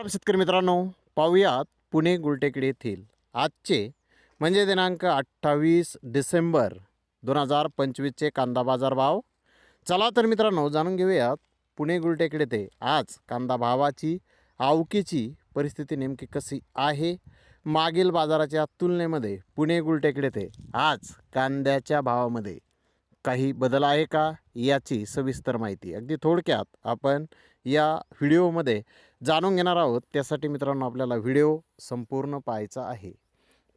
नमस्कार शेतकरी मित्रांनो पाहूयात पुणे गुलटेकडे येथील आजचे म्हणजे दिनांक अठ्ठावीस डिसेंबर दोन हजार पंचवीसचे कांदा बाजार भाव. चला तर मित्रांनो जाणून घेऊयात पुणे गुलटेकडे ते आज कांदा भावाची आवकीची परिस्थिती नेमकी कशी आहे? मागील बाजाराच्या तुलनेमध्ये पुणे गुलटेकडे ते आज कांद्याच्या भावामध्ये काही बदल आहे का याची सविस्तर माहिती. अगदी थोडक्यात आपण या व्हिडिओमध्ये जाणून घेणार आहोत. त्यासाठी मित्रांनो आपल्याला व्हिडिओ संपूर्ण पाहायचा आहे.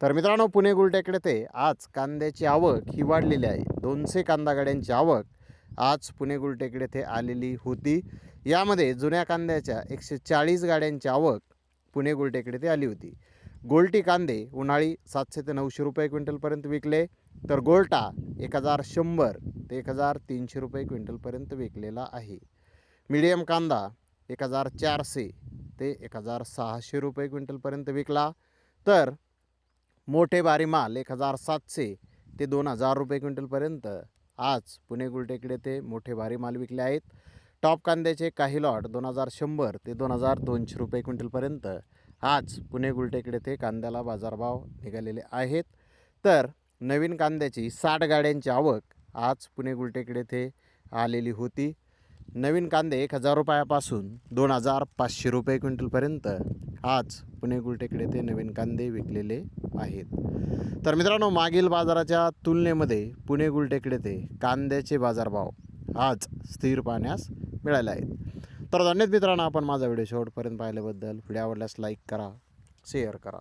तर मित्रांनो पुणे गुलटेकडे ते आज कांद्याची आवक ही वाढलेली आहे. दोनशे कांदा गाड्यांची आवक आज पुणे गुलटेकडे ते आलेली होती. यामध्ये जुन्या कांद्याच्या एकशे चाळीस गाड्यांची आवक पुणे गुलटेकडे ते आली होती. गोल्टी कांदे उन्हाळी सातशे ते नऊशे रुपये क्विंटलपर्यंत विकले. तर गोल्टा एक हजार शंभर ते एक हजार तीनशे रुपये क्विंटलपर्यंत विकलेला आहे. मीडियम कांदा एक हजार चारशे ते एक हजार सहाशे रुपये क्विंटलपर्यंत विकला. तर मोठे भारी माल एक हजार सातशे ते दोन हजार रुपये क्विंटलपर्यंत आज पुणे गुलटेकडे ते मोठे भारी माल विकले आहेत. टॉप कांद्याचे काही लॉट दोन हजार शंभर ते दोन हजार दोनशे रुपये क्विंटलपर्यंत आज पुणे गुलटेकडे ते कांद्याला बाजारभाव निघालेले आहेत. तर नवीन कांद्याची साठ गाड्यांची आवक आज पुणे गुलटेकडे ते आलेली होती. नवीन कांदे एक हजार रुपयापासून दोन हजार पाचशे रुपये क्विंटलपर्यंत आज पुणे गुलटेकडे ते नवीन कांदे विकलेले आहेत. तर मित्रांनो मागील बाजाराच्या तुलनेमध्ये पुणे गुलटेकडे ते कांद्याचे बाजारभाव आज स्थिर पाहण्यास मिळाले आहेत. तर धन्यवाद मित्रांनो आपण माझा व्हिडिओ शेवटपर्यंत पाहिल्याबद्दल. व्हिडिओ आवडल्यास लाईक करा शेअर करा.